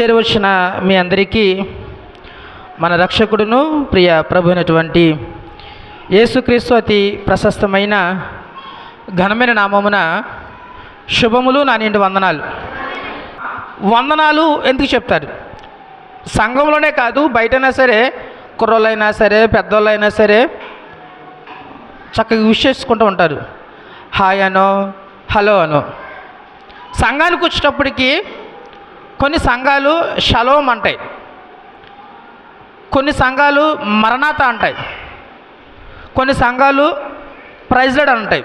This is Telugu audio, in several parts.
చేరవచ్చిన మీ అందరికీ మన రక్షకుడును ప్రియ ప్రభు అయినటువంటి యేసుక్రీస్తు అతి ప్రశస్తమైన ఘనమైన నామమున శుభములు నా నిండు వందనాలు. వందనాలు ఎందుకు చెప్తారు? సంఘంలోనే కాదు బయటైనా సరే కుర్రోళ్ళైనా సరే పెద్దోళ్ళైనా సరే చక్కగా విష్ చేసుకుంటూ ఉంటారు. హాయ్ అనో హలో అనో. సంఘానికి వచ్చేటప్పటికి కొన్ని సంఘాలు షలోం అంటాయి. కొన్ని సంఘాలు మరణాత అంటాయి. కొన్ని సంఘాలు ప్రైజ్లెడ్ అంటాయి.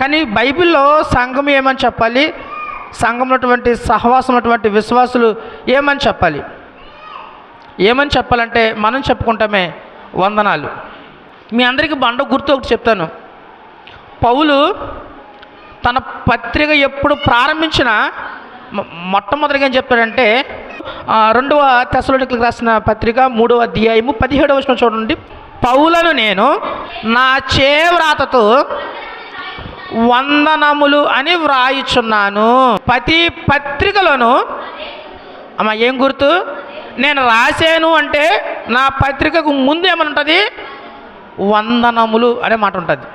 కానీ బైబిల్లో సంఘం ఏమని చెప్పాలి? సంఘం ఉన్నటువంటి సహవాసం ఉన్నటువంటి విశ్వాసులు ఏమని చెప్పాలి? ఏమని చెప్పాలంటే మనం చెప్పుకుంటామే వందనాలు. మీ అందరికీ బండ గుర్తు ఒకటి చెప్తాను. పౌలు తన పత్రిక ఎప్పుడు ప్రారంభించినా మొట్టమొదటిగా ఏం చెప్తాడంటే రెండవ తెసలోనికలకు రాసిన పత్రిక మూడవ అధ్యాయము పదిహేడవ వచ్చిన చూడండి. పౌలను నేను నా చేవ్రాతతో వందనములు అని వ్రాయిచున్నాను. ప్రతి పత్రికలను అమ్మ ఏం గుర్తు? నేను రాశాను అంటే నా పత్రికకు ముందు ఏమని ఉంటుంది వందనములు అనే మాట ఉంటుంది.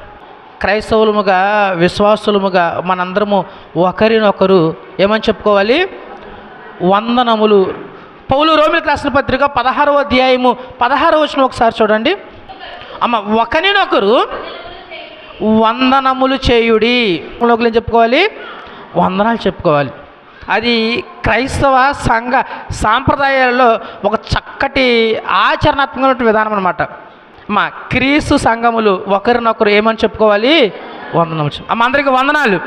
క్రైస్తవులముగా విశ్వాసులముగా మనందరము ఒకరినొకరు ఏమని చెప్పుకోవాలి? వందనములు. పౌలు రోమిలకు రాసిన పత్రిక పదహారవ అధ్యాయము పదహారవ వచ్చిన ఒకసారి చూడండి. అమ్మ ఒకరినొకరు వందనములు చేయుడి. ఒకరు చెప్పుకోవాలి? వందనాలు చెప్పుకోవాలి. అది క్రైస్తవ సంఘ సాంప్రదాయాలలో ఒక చక్కటి ఆచరణాత్మకమైన విధానం అనమాట మా క్రీస్తు సంఘములు ఒకరినొకరు ఏమని చెప్పుకోవాలి? వందనములు చెప్పు- అమ్మ అందరికీ వందనాలు.